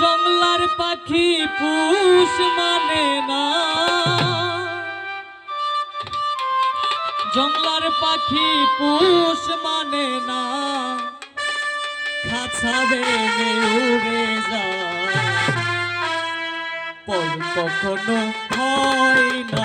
জঙ্গলার পাখি পুষ মানে না। জঙ্গলার পাখি পুষ মানে না। খাছাবে উড়ে যা পর কখনো হয় না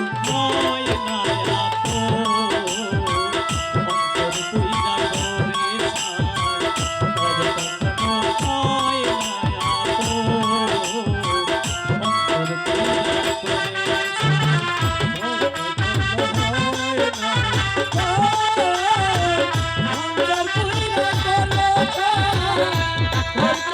Let's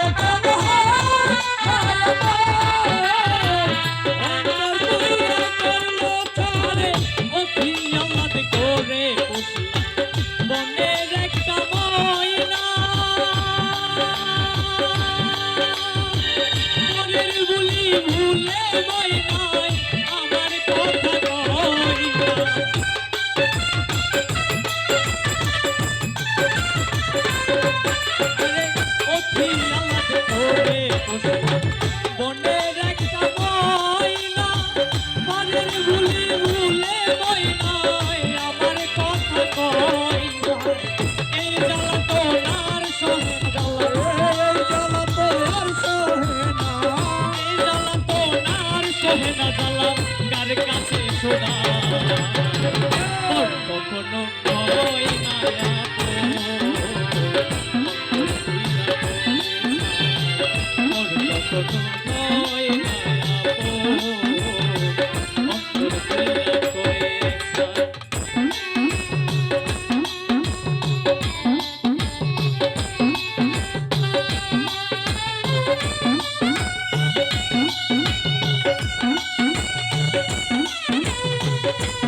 Thank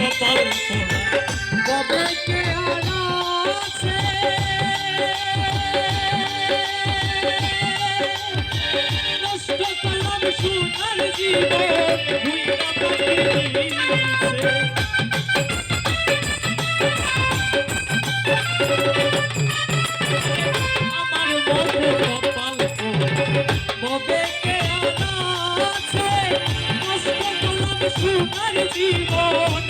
কপাল কবে কে আসে নষ্ট করলাম সোনার জীবন জীবন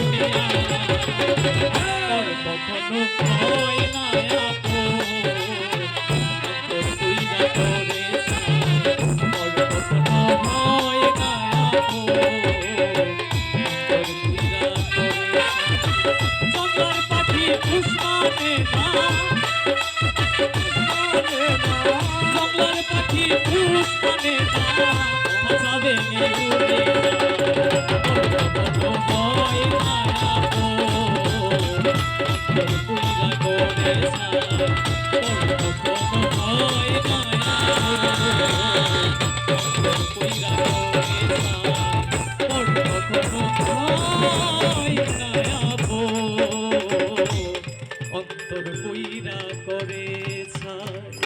পাখি পুষ্পানে